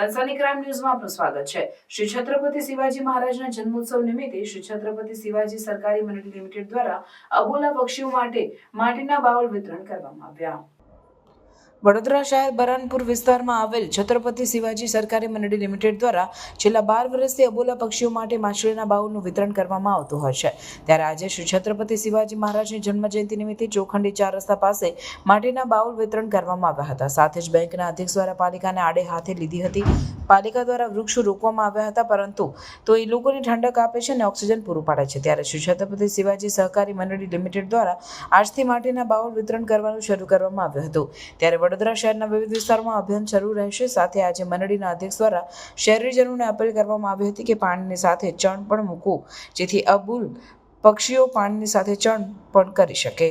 સનસની crime ન્યૂઝમાં આપનું સ્વાગત છે. શ્રી છત્રપતિ શિવાજી મહારાજના જન્મોત્સવ નિમિત્તે શ્રી છત્રપતિ શિવાજી સરકારી મંડળ લિમિટેડ દ્વારા અબોલા પક્ષીઓ માટે માટીના બાવલ વિતરણ કરવામાં આવ્યા. વડોદરા શહેર બરાનપુર વિસ્તારમાં આવેલ છત્રપતિ શિવાજી સરકારી મંડળી લિમિટેડ દ્વારા છેલ્લા બાર વર્ષથી અબોલા પક્ષીઓ માટે માછલીના બાઉલનું વિતરણ કરવામાં આવતું હોય છે. ત્યારે આજે શ્રી છત્રપતિ શિવાજી મહારાજની જન્મજયંતિ નિમિત્તે ચોખંડી ચાર રસ્તા પાસે માટીના બાઉલ વિતરણ કરવામાં આવ્યા હતા. સાથે જ બેંકના અધ્યક્ષ દ્વારા પાલિકાને આડે હાથે લીધી હતી. પાલિકા દ્વારા વૃક્ષો રોકવામાં આવ્યા હતા, પરંતુ તો એ લોકોને ઠંડક આપે છે અને ઓક્સિજન પૂરું પાડે છે. ત્યારે શ્રી છત્રપતિ શિવાજી સહકારી મંડળી લિમિટેડ દ્વારા આજથી માટીના બાઉલ વિતરણ કરવાનું શરૂ કરવામાં આવ્યું હતું. ત્યારે વડોદરા શહેરના વિવિધ વિસ્તારોમાં અભિયાન શરૂ રહેશે. સાથે આજે મંડળીના અધ્યક્ષ દ્વારા શહેરીજનોને અપીલ કરવામાં આવી હતી કે પાણીની સાથે ચણ પણ મૂકવું, જેથી અબુલ પક્ષીઓ પાણીની સાથે ચણ પણ કરી શકે.